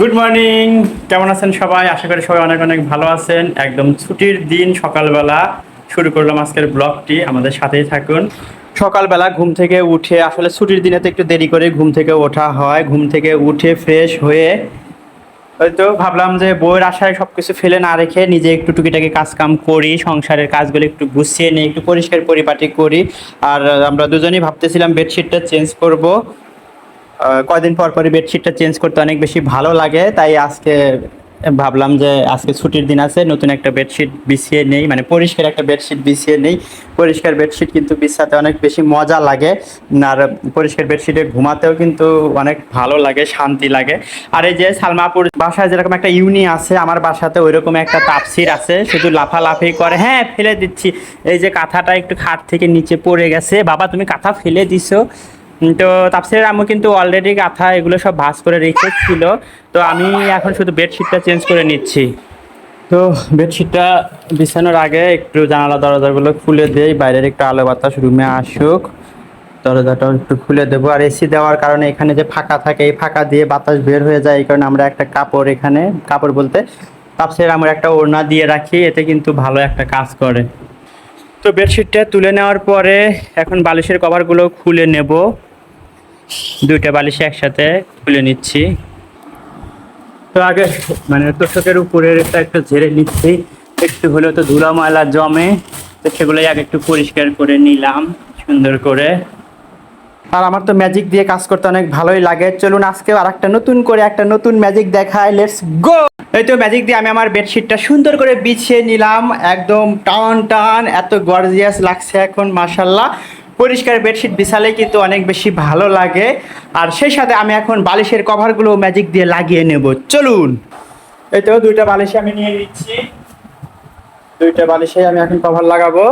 Good morning কেমন আছেন সবাই? আশা করি সবাই অনেক অনেক ভালো আছেন। একদম ছুটির দিন সকালবেলা শুরু করলাম আজকের ব্লগটি। আমাদের সাথেই থাকুন। সকালবেলা ঘুম থেকে উঠে, আসলে ছুটির দিনে তো একটু দেরি করে ঘুম থেকে ওঠা হয়। ঘুম থেকে উঠে ফ্রেশ হয়ে হয়তো ভাবলাম যে বইয়ের আশায় সব কিছু ফেলে না রেখে নিজে একটু টুকিটাকি কাজ কাম করি, সংসারের কাজগুলো একটু গুছিয়ে নিই, একটু পরিষ্কার পরিপাটি করি। আর আমরা দুজনেই ভাবতেছিলাম বেডশিটটা চেঞ্জ করব। কয়দিন পর পরই বেডশিটটা চেঞ্জ করতে অনেক বেশি ভালো লাগে, তাই আজকে ভাবলাম যে আজকে ছুটির দিন আছে, নতুন একটা বেডশিট বিছিয়ে নেই মানে পরিষ্কার একটা বেডশিট বিছিয়ে নেই। পরিষ্কার বেডশিট কিন্তু বিছাতে অনেক বেশি মজা লাগে, আর পরিষ্কার বেডশিটে ঘুমাতেও কিন্তু অনেক ভালো লাগে, শান্তি লাগে। আর এই যে সালমাপুর বাসায় যেরকম একটা ইউনি আছে, আমার বাসাতে ওইরকম একটা তাপসির আছে, শুধু লাফালাফি করে হ্যাঁ ফেলে দিচ্ছি। এই যে কাঁথাটা একটু খাট থেকে নিচে পড়ে গেছে, বাবা, তুমি কাঁথা ফেলে দিছো। তো তাপসিরের আম্মু কিন্তু অলরেডি কাঁথা এগুলো সব ভাঁজ করে রেখেছিল তো আমি এখন শুধু বেডশিটটা চেঞ্জ করে নিচ্ছি। তো বেডশিটটা বিছানোর আগে একটু জানালা দরজাগুলো খুলে দেই, বাইরের একটু আলো বাতাস রুমে আসুক। দরজাটাও একটু খুলে দেবো। আর এসি দেওয়ার কারণে এখানে যে ফাঁকা থাকে, এই ফাঁকা দিয়ে বাতাস বের হয়ে যায়, এই কারণে আমরা একটা কাপড় এখানে, কাপড় বলতে তাপসের আমরা একটা ওড়না দিয়ে রাখি, এতে কিন্তু ভালো একটা কাজ করে। তো বেডশিটটা তুলে নেওয়ার পরে এখন বালিশের কভারগুলো খুলে নেব। দুইটা বালিশ একসাথে খুলে নিচ্ছি। তো আগে মানে তোষকের উপরের একটা একটু ঝেড়ে নিচ্ছি। একটু হলেও তো ধুলা ময়লা জমে, তো সেগুলোই আগে একটু পরিষ্কার করে নিলাম, সুন্দর করে। আর আমার তো ম্যাজিক দিয়ে কাজ করতে অনেক ভালোই লাগে। চলুন আজকে আর একটা নতুন করে একটা নতুন ম্যাজিক দেখায় লেটস গো এই তো ম্যাজিক দিয়ে আমি আমার বেডশিটটা সুন্দর করে বিছিয়ে নিলাম। একদম টান টান, এত গর্জিয়াস লাগছে এখন মাসাল্লাহ পরিষ্কার বেডশিট বিছালে কিন্তু অনেক বেশি ভালো লাগে। আর সেই সাথে আমি এখন বালিশের কভারগুলো ম্যাজিক দিয়ে লাগিয়ে নেব। চলুন। তো দুইটা বালিশে আমি নিয়ে নিচ্ছি। দুইটা বালিশে আমি এখন কভার লাগাবো।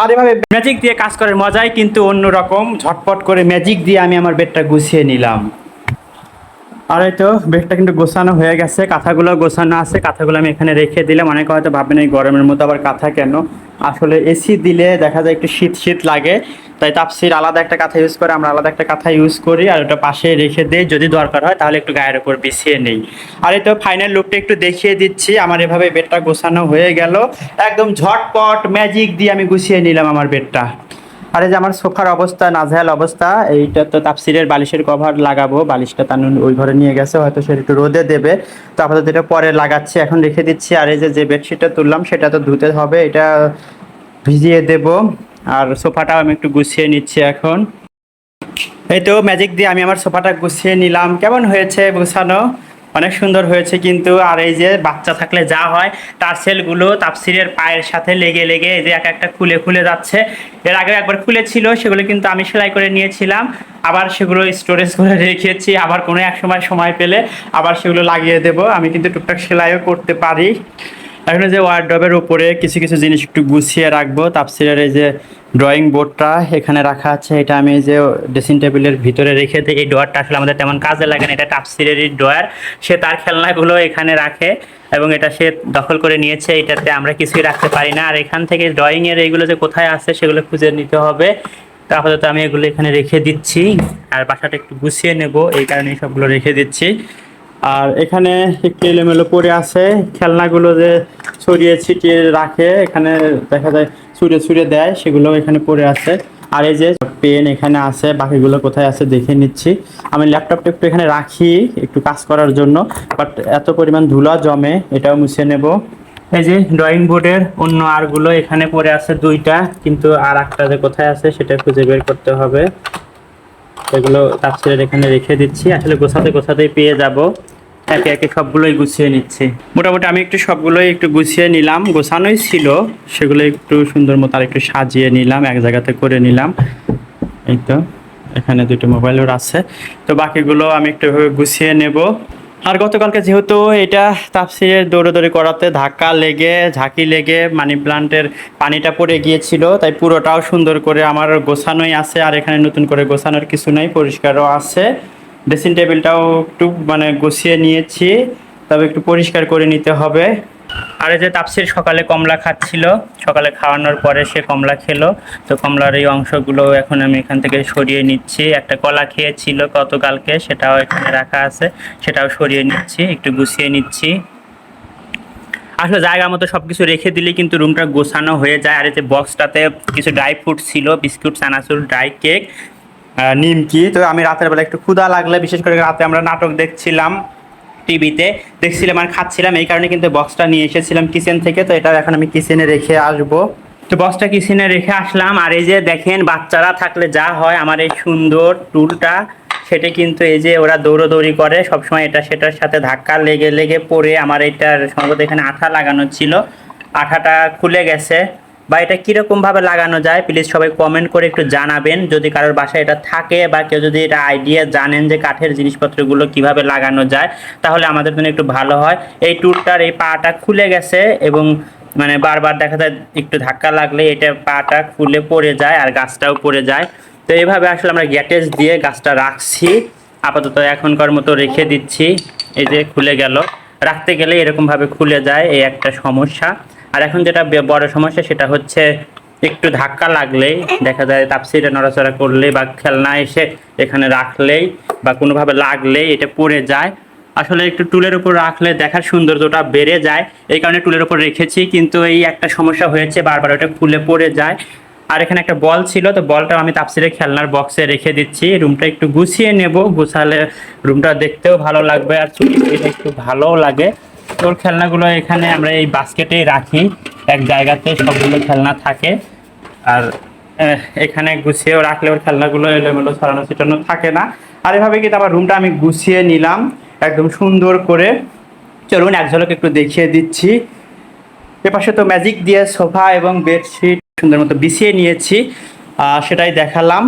আর এভাবে ম্যাজিক দিয়ে কাজ করার মজাই কিন্তু অন্যরকম। ঝটপট করে ম্যাজিক দিয়ে আমি আমার বেডটা গুছিয়ে নিলাম। আর এই তো বেডটা কিন্তু গোছানো হয়ে গেছে, কাঁথাগুলো গোছানো আছে, কাঁথাগুলো আমি এখানে রেখে দিলাম। অনেকে হয়তো ভাববেন এই গরমের মতো আবার কাঁথা কেন? আসলে এসি দিলে দেখা যায় একটু শীত শীত লাগে, তাই তাপসির আলাদা একটা কাঁথা ইউজ করে আমরা আলাদা একটা কাঁথা ইউজ করি আর ওটা পাশে রেখে দিই, যদি দরকার হয় তাহলে একটু গায়ের উপর বিছিয়ে নেই। আর এই তো ফাইনাল লুকটা একটু দেখিয়ে দিচ্ছি, আমার এভাবে বেডটা গোছানো হয়ে গেল। একদম ঝটপট ম্যাজিক দিয়ে আমি গুছিয়ে নিলাম আমার বেডটা। আর যে আমার সোফার অবস্থা, নাজেহাল অবস্থা, এইটা তো তাপসিরের বালিশের কভার লাগাবো, বালিশটা তানুন ওই ঘরে নিয়ে গেছে, হয়তো সেটা একটু রোদে দেবে। তো আপাতত এটা পরে লাগাচ্ছি, এখন রেখে দিচ্ছি, আর এই যে যে বেডশিটটা তুললাম, সেটা তো ধুতে হবে, এটা ভিজিয়ে দেব। আর সোফাটাও আমি একটু গুছিয়ে নিচ্ছি এখন। এই তো ম্যাজিক দিয়ে আমি আমার সোফাটা গুছিয়ে নিলাম। কেমন হয়েছে গুছানো? অনেক সুন্দর হয়েছে কিন্তু আর এই যে বাচ্চা থাকলে যা হয়, তার সেলগুলো তাপসিরের পায়ের সাথে লেগে লেগে এই যে এক একটা খুলে খুলে যাচ্ছে। এর আগে একবার খুলেছিল, সেগুলো কিন্তু আমি সেলাই করে নিয়েছিলাম। আবার সেগুলো স্টোরেজ করে রেখেছি, আবার কোনো এক সময় সময় পেলে আবার সেগুলো লাগিয়ে দেব। আমি কিন্তু টুকটাক সেলাইও করতে পারি। এখন যে ওয়ার্ড্রবের উপরে কিছু কিছু জিনিস একটু গুছিয়ে রাখব তাপসিরের এই যে ড্রয়িং বোর্ডটা এখানে রাখা আছে, এটা আমি যে ড্রেসিং টেবিলের ভিতরে রেখে দিই। এই ড্রয়ারটা আসলে আমাদের তেমন কাজে লাগে না, এটা তাপসিরেরই ড্রয়ার সে তার খেলনাগুলো এখানে রাখে এবং এটা সে দখল করে নিয়েছে, এটাতে আমরা কিছুই রাখতে পারি না। আর এখান থেকে ড্রয়িংয়ের এইগুলো যে কোথায় আছে সেগুলো খুঁজে নিতে হবে। তাহলে তো আমি এগুলো এখানে রেখে দিচ্ছি, আর বাসাটা একটু গুছিয়ে নেব, এই কারণে সবগুলো রেখে দিচ্ছি। আর এখানে একটু এলোমেলো পড়ে আছে। খেলনাগুলো যে ছড়িয়ে ছিটিয়ে রাখে, এখানে দেখা যায় ছুঁড়ে ছুঁড়ে দেয় সেগুলো এখানে পড়ে আছে। আর এই যে পেন এখানে আছে, বাকিগুলো কোথায় আছে দেখে নিচ্ছি। আমি ল্যাপটপটা একটু এখানে রাখি, একটু কাজ করার জন্য, বাট এত পরিমাণ ধুলা জমে, এটাও মুছে নেব। এই যে ড্রয়িং বোর্ডের অন্য আরগুলো এখানে পড়ে আছে দুইটা, কিন্তু আর একটা যে কোথায় আছে সেটা খুঁজে বের করতে হবে। এগুলো তাপসিলের এখানে রেখে দিচ্ছি। আসলে গোছাতে গোছাতেই পেয়ে যাব। একে একে সবগুলোই গুছিয়ে নিচ্ছি। মোটামুটি আমি একটু সবগুলোই একটু গুছিয়ে নিলাম। গোছানোই ছিল। সেগুলো একটু সুন্দর মতো আর একটু সাজিয়ে নিলাম, এক জায়গাতে করে নিলাম। এই তো, এখানে দুটো মোবাইলও আছে। তো বাকিগুলো আমি একটু গুছিয়ে নেব। আর গতকালকে যেহেতু এটা তাপসিরের দৌড়াদৌড়ি করাতে ধাক্কা লেগে, ঝাঁকি লেগে মানি প্লান্টের পানিটা পড়ে গিয়েছিল, তাই পুরোটাও সুন্দর করে আমার গোছানোই আছে আর এখানে নতুন করে গোছানোর কিছু নেই, পরিষ্কারও আছে। ড্রেসিং টেবিলটাও একটু মানে গুছিয়ে নিয়েছি, তবে একটু পরিষ্কার করে নিতে হবে। আর এই যে তাপসির সকালে কমলা খাচ্ছিল, সকালে খাওয়ানোর পরে সে কমলা খেলো। তো কমলার এই অংশগুলো এখন আমি এখান থেকে সরিয়ে নিচ্ছি। একটা কলা খেয়েছিল গতকালকে, সেটাও এখানে রাখা আছে, সেটাও সরিয়ে নিচ্ছি, একটু গুছিয়ে নিচ্ছি। আসলে জায়গা মতো সব কিছু রেখে দিলে কিন্তু রুমটা গোছানো হয়ে যায়। আর এই যে বক্সটাতে কিছু ড্রাই ফ্রুট ছিল, বিস্কুট, চানাচুর, ড্রাই কেক নিমকি। তো আমি রাতের বেলা একটু ক্ষুধা লাগলে, বিশেষ করে রাতে আমরা নাটক দেখছিলাম। টিভিতে দেখছিলাম আর খাচ্ছিলাম, এই কারণে কিন্তু বক্সটা নিয়ে এসেছিলাম কিচেন থেকে, তো এটা এখন আমি কিচেনে রেখে আসব। তো বক্সটা কিচেনে রেখে আসলাম, আর এই যে দেখেন বাচ্চারা থাকলে যা হয়, আমার এই সুন্দর টুলটা, সেটা কিন্তু এই যে ওরা দৌড়োদৌড়ি করে, সবসময় এটা সেটার সাথে ধাক্কা লেগে লেগে পড়ে। আমার এটার সম্ভবত এখানে আঠা লাগানো ছিল, আঠাটা খুলে গেছে। বা এটা কীরকম ভাবে লাগানো যায় প্লিজ সবাই কমেন্ট করে একটু জানাবেন। যদি কারোর বাসায় এটা থাকে বা কেউ যদি এটা আইডিয়া জানেন যে কাঠের জিনিসপত্রগুলো কীভাবে লাগানো যায়, তাহলে আমাদের জন্য একটু ভালো হয়। এই টুলটার এই পাটা খুলে গেছে এবং মানে বারবার দেখা যায় একটু ধাক্কা লাগলে এটা পাটা খুলে পড়ে যায় আর গাছটাও পড়ে যায়। তো এইভাবে আসলে আমরা গ্যাটেজ দিয়ে গাছটা রাখছি। আপাতত এখনকার মতো রেখে দিচ্ছি। এই যে খুলে গেল। রাখতে গেলে এরকমভাবে খুলে যায়, এই একটা সমস্যা। আর এখন যেটা বড় সমস্যা সেটা হচ্ছে একটু ধাক্কা লাগলেই দেখা যায় তাপসিটা নড়াচড়া করলে বা খেলনা এসে এখানে রাখলেই বা কোনোভাবে লাগলেই এটা পড়ে যায়। আসলে একটু টুলের উপর রাখলে দেখার সৌন্দর্যটা বেড়ে যায়। এই কারণে টুলের উপর রেখেছি, কিন্তু এই একটা সমস্যা হয়েছে, বারবার ওটা খুলে পড়ে যায়। আর এখানে একটা বল ছিল, তো বলটা আমি তাপসিরে খেলনার বক্সে রেখে দিচ্ছি। রুমটা একটু গুছিয়ে নেব, গুছালে রুমটা দেখতেও ভালো লাগবে আর ছুটি একটু ভালোও লাগে। তোর খেলনাগুলো এখানে আমরা এই বাস্কেটেই রাখি। এক জায়গাতে সবগুলো খেলনা থাকে। আর এখানে গুছিয়েও রাখলে ওর খেলনাগুলো এলোমেলো ছড়ানো ছিটানো থাকে না। আর এভাবে কিন্তু আমার রুমটা আমি গুছিয়ে নিলাম। একদম সুন্দর করে। চলুন এক ঝলক একটু দেখিয়ে দিচ্ছি। এপাশে তো ম্যাজিক দিয়ে সোফা এবং বেডশিট সুন্দর মতো বিছিয়ে নিয়েছি। সেটাই দেখালাম।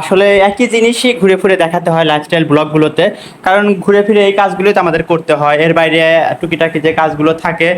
আসলে একই জিনিসই ঘুরে ফিরে দেখাতে হয় লাইফস্টাইল ব্লগগুলোতে কারণ ঘুরে ফিরে এই কাজগুলোই তো আমাদের করতে হয়। এর বাইরে টুকিটাকি যে কাজগুলো থাকে,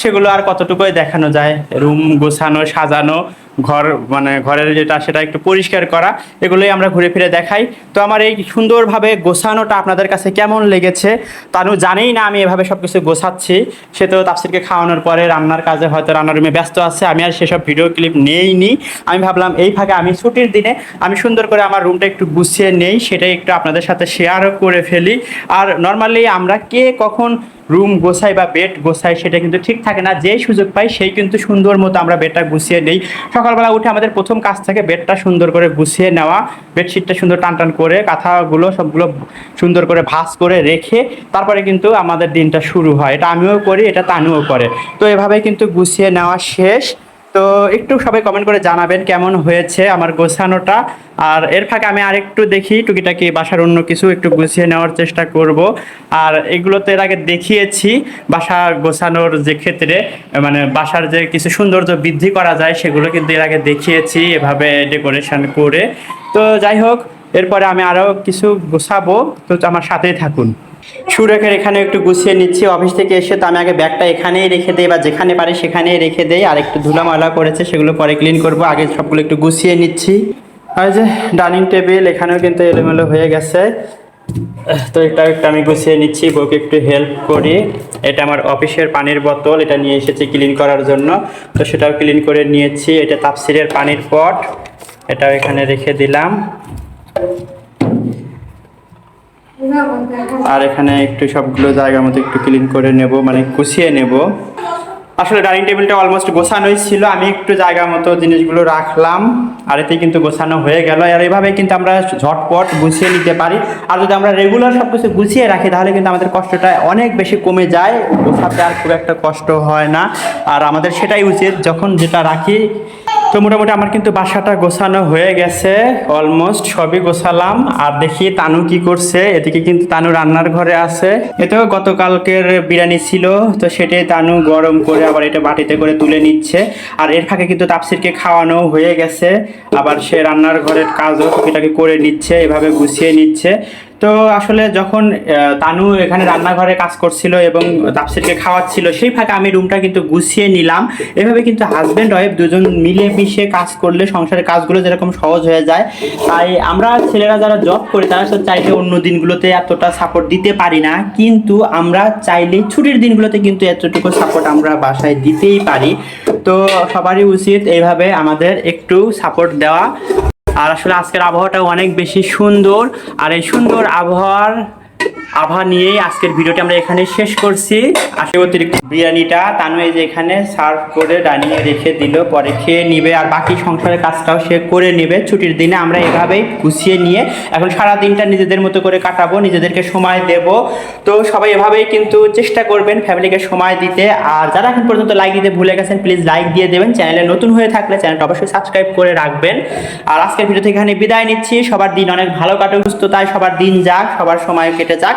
সেগুলো আর কতটুকুই দেখানো যায়? রুম গোছানো, সাজানো ঘর মানে ঘরের যেটা সেটা একটু পরিষ্কার করা, এগুলোই আমরা ঘুরে ফিরে দেখাই। তো আমার এই সুন্দরভাবে গোছানোটা আপনাদের কাছে কেমন লেগেছে তানু জানেই না আমি এভাবে সব কিছু গোছাচ্ছি। সে তো তাফসিরকে খাওয়ানোর পরে রান্নার কাজে হয়তো রান্নার রুমে ব্যস্ত আছে, আমি আর সেসব ভিডিও ক্লিপ নেইনি। আমি ভাবলাম এই ফাঁকে আমি ছুটির দিনে আমি সুন্দর করে আমার রুমটা একটু গুছিয়ে নেই, সেটাই একটু আপনাদের সাথে শেয়ারও করে ফেলি। আর নর্মালি আমরা কে কখন রুম গোছাই বা বেড গোছাই সেটা কিন্তু ঠিক থাকে না। যেই সুযোগ পাই সেই কিন্তু সুন্দর মতো আমরা বেডটা গুছিয়ে নেই। সকালবেলা উঠে আমাদের প্রথম কাজ থাকে বেডটা সুন্দর করে গুছিয়ে নেওয়া। বেডশিটটা সুন্দর টান টান করে কাঁথাগুলো সবগুলো সুন্দর করে ভাস করে রেখে তারপরে কিন্তু আমাদের দিনটা শুরু হয়। এটা আমিও করি, এটা তানুও করে। তো এভাবে কিন্তু গুছিয়ে নেওয়া শেষ। তো একটু সবাই কমেন্ট করে জানাবেন কেমন হয়েছে আমার গোছানোটা। আর এর ফাঁকে আমি আরেকটু দেখি, টুকিটাকি বাসার অন্য কিছু একটু গুছিয়ে নেওয়ার চেষ্টা করব। আর এগুলো তো এর আগে দেখিয়েছি, বাসা গোছানোর যে ক্ষেত্রে মানে বাসার যে কিছু সৌন্দর্য বৃদ্ধি করা যায়, সেগুলো কিন্তু এর আগে দেখিয়েছি এভাবে ডেকোরেশন করে। তো যাই হোক, এরপরে আমি আরও কিছু গোছাবো, তো আমার সাথেই থাকুন। সুরেখের এখানে একটু গুছিয়ে নিচ্ছি। অফিস থেকে এসে তো আমি আগে ব্যাগটা এখানেই রেখে দেই বা যেখানে পারি সেখানেই রেখে দেই। আর একটু ধুলা ময়লা করেছে, সেগুলো পরে ক্লিন করব। আগে সবগুলো একটু গুছিয়ে নিচ্ছি। আর যে ডাইনিং টেবিল এখানেও কিন্তু এলোমেলো হয়ে গেছে। তো এটা একটু আমি গুছিয়ে নিচ্ছি, বউকে একটু হেল্প করি। এটা আমার অফিসের পানির বোতল, এটা নিয়ে এসেছি ক্লিন করার জন্য। তো সেটাও ক্লিন করে নিয়েছি। এটা তাপসিরের পানির পট এটাও এখানে রেখে দিলাম। আর এখানে একটু সবগুলো জায়গার মতো একটু ক্লিন করে নেব মানে গুছিয়ে নেব। আসলে ডাইনিং টেবিলটা অলমোস্ট গোছানোই ছিল। আমি একটু জায়গা মতো জিনিসগুলো রাখলাম, আর এতে কিন্তু গোছানো হয়ে গেল। আর এভাবে কিন্তু আমরা ঝটপট গুছিয়ে নিতে পারি। আর যদি আমরা রেগুলার সব কিছু গুছিয়ে রাখি, তাহলে কিন্তু আমাদের কষ্টটা অনেক বেশি কমে যায়। গোছাতে আর খুব একটা কষ্ট হয় না। আর আমাদের সেটাই উচিত, যখন যেটা রাখি তো মোটামুটি আমার কিন্তু বাসাটা গোছানো হয়ে গেছে অলমোস্ট সবই গোছালাম। আর দেখি তানু কি করছে, এদিকে কিন্তু তানু রান্নার ঘরে আছে। এতেও গতকালকের বিরিয়ানি ছিল, তো সেটাই তানু গরম করে আবার এটা বাটিতে করে তুলে নিচ্ছে। আর এর ফাঁকে কিন্তু তাপসিরকে খাওয়ানো হয়ে গেছে। আবার সে রান্নার ঘরের কাজও টুকিটাকি করে নিচ্ছে, এভাবে গুছিয়ে নিচ্ছে। তো আসলে যখন তানু এখানে রান্নাঘরে কাজ করছিল এবং তাপসিরকে খাওয়াচ্ছিল, সেই ফাঁকে আমি রুমটা কিন্তু গুছিয়ে নিলাম। এভাবে কিন্তু হাজব্যান্ড ওয়াইফ দুজন মিলে মিশে কাজ করলে সংসারের কাজগুলো যেরকম সহজ হয়ে যায়, তাই আমরা ছেলেরা যারা জব করি, তারা তো চাইলে অন্য দিনগুলোতে এতটা সাপোর্ট দিতে পারি না। কিন্তু আমরা চাইলে ছুটির দিনগুলোতে কিন্তু এতটুকু সাপোর্ট আমরা বাসায় দিতেই পারি। তো সবারই উচিত এইভাবে আমাদের একটু সাপোর্ট দেওয়া। আর আসলে আজকের আবহাওয়াটা অনেক বেশি সুন্দর। আর এই সুন্দর আবহাওয়ার আবহাওয়া নিয়েই আজকের ভিডিওটি আমরা এখানে শেষ করছি। আসলে অতিরিক্ত বিরিয়ানিটা তানু এই যে এখানে সার্ভ করে ডানিয়ে রেখে দিল, পরে খেয়ে নিবে আর বাকি সংসারের কাজটাও সে করে নেবে। ছুটির দিনে আমরা এভাবেই গুছিয়ে নিয়ে এখন সারা দিনটা নিজেদের মতো করে কাটাবো, নিজেদেরকে সময় দেব। তো সবাই এভাবেই কিন্তু চেষ্টা করবেন ফ্যামিলিকে সময় দিতে। আর যারা এখন পর্যন্ত লাইক দিতে ভুলে গেছেন প্লিজ লাইক দিয়ে দেবেন। চ্যানেলে নতুন হয়ে থাকলে চ্যানেলটা অবশ্যই সাবস্ক্রাইব করে রাখবেন। আর আজকের ভিডিও থেকে এখানে বিদায় নিচ্ছি। সবার দিন অনেক ভালো কাটুক, সুস্থতায় সবার দিন যাক, সবার সময় কেটে যাক।